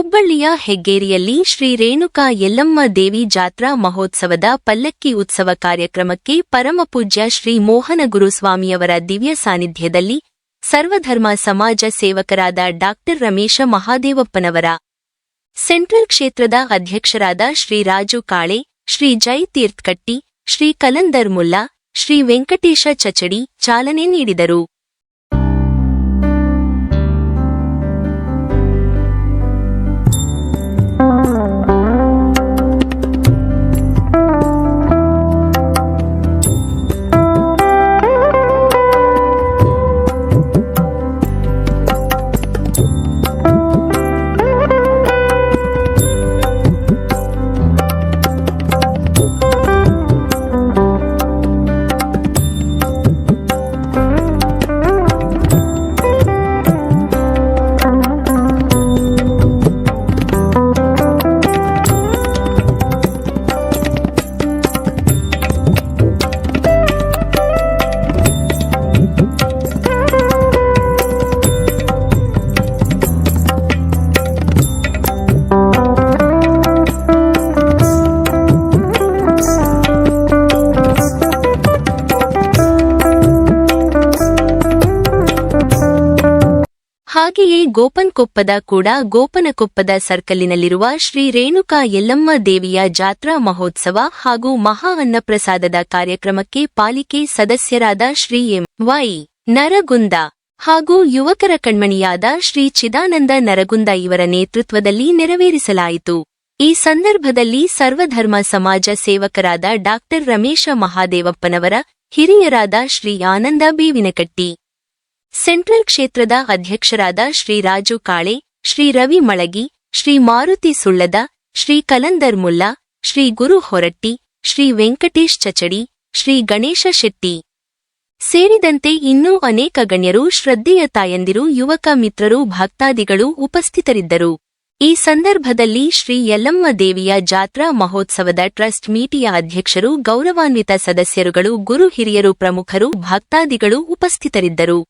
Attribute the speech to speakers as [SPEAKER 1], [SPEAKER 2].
[SPEAKER 1] ಹುಬ್ಬಳ್ಳಿಯ ಹೆಗ್ಗೇರಿಯಲ್ಲಿ ಶ್ರೀ ರೇಣುಕಾ ಯಲ್ಲಮ್ಮ ದೇವಿ ಜಾತ್ರಾ ಮಹೋತ್ಸವದ ಪಲ್ಲಕ್ಕಿ ಉತ್ಸವ ಕಾರ್ಯಕ್ರಮಕ್ಕೆ ಪರಮಪೂಜ್ಯ ಶ್ರೀ ಮೋಹನ ಗುರುಸ್ವಾಮಿಯವರ ದಿವ್ಯ ಸಾನ್ನಿಧ್ಯದಲ್ಲಿ ಸರ್ವಧರ್ಮ ಸಮಾಜ ಸೇವಕರಾದ ಡಾಕ್ಟರ್ ರಮೇಶ ಮಹಾದೇವಪ್ಪನವರ ಸೆಂಟ್ರಲ್ ಕ್ಷೇತ್ರದ ಅಧ್ಯಕ್ಷರಾದ ಶ್ರೀ ರಾಜು ಕಾಳೆ, ಶ್ರೀ ಜೈ ತೀರ್ಥಕಟ್ಟಿ ಶ್ರೀ ಕಲಂದರ್ ಮುಲ್ಲಾ, ಶ್ರೀ ವೆಂಕಟೇಶ ಚಚಡಿ ಚಾಲನೆ ನೀಡಿದರು. ಹಾಗೆಯೇ ಗೋಪನ್ಕೊಪ್ಪದ ಕೂಡ ಗೋಪನಕೊಪ್ಪದ ಸರ್ಕಲ್ಲಿನಲ್ಲಿರುವ ಶ್ರೀ ರೇಣುಕಾ ಯಲ್ಲಮ್ಮ ದೇವಿಯ ಜಾತ್ರಾ ಮಹೋತ್ಸವ ಹಾಗೂ ಮಹಾ ಅನ್ನಪ್ರಸಾದದ ಕಾರ್ಯಕ್ರಮಕ್ಕೆ ಪಾಲಿಕೆ ಸದಸ್ಯರಾದ ಶ್ರೀ ಎಂ ವೈ ನರಗುಂದ ಹಾಗೂ ಯುವಕರ ಕಣ್ಮಣಿಯಾದ ಶ್ರೀ ಚಿದಾನಂದ ನರಗುಂದ ಇವರ ನೇತೃತ್ವದಲ್ಲಿ ನೆರವೇರಿಸಲಾಯಿತು. ಈ ಸಂದರ್ಭದಲ್ಲಿ ಸರ್ವಧರ್ಮ ಸಮಾಜ ಸೇವಕರಾದ ಡಾಕ್ಟರ್ ರಮೇಶ ಮಹಾದೇವಪ್ಪನವರ ಹಿರಿಯರಾದ ಶ್ರೀ ಆನಂದ ಬೇವಿನಕಟ್ಟಿ ಸೆಂಟ್ರಲ್ ಕ್ಷೇತ್ರದ ಅಧ್ಯಕ್ಷರಾದ ಶ್ರೀ ರಾಜು ಕಾಳೆ, ಶ್ರೀ ರವಿ ಮಳಗಿ, ಶ್ರೀ ಮಾರುತಿ ಸುಳ್ಳದ, ಶ್ರೀ ಕಲಂದರ್ ಮುಲ್ಲಾ, ಶ್ರೀ ಗುರು ಹೊರಟ್ಟಿ, ಶ್ರೀ ವೆಂಕಟೇಶ್ ಚಚಡಿ, ಶ್ರೀ ಗಣೇಶ ಶೆಟ್ಟಿ. ಸೇರಿದಂತೆ ಇನ್ನೂ ಅನೇಕ ಗಣ್ಯರು ಶ್ರದ್ಧೆಯ ತಾಯಂದಿರು ಯುವಕ ಮಿತ್ರರು ಭಕ್ತಾದಿಗಳು ಉಪಸ್ಥಿತರಿದ್ದರು. ಈ ಸಂದರ್ಭದಲ್ಲಿ ಶ್ರೀ ಯಲ್ಲಮ್ಮ ದೇವಿಯ ಜಾತ್ರಾ ಮಹೋತ್ಸವದ ಟ್ರಸ್ಟ್ ಮೀಟಿಯ ಅಧ್ಯಕ್ಷರು ಗೌರವಾನ್ವಿತ ಸದಸ್ಯರುಗಳು, ಗುರು ಹಿರಿಯರು ಪ್ರಮುಖರು, ಭಕ್ತಾದಿಗಳು ಉಪಸ್ಥಿತರಿದ್ದರು.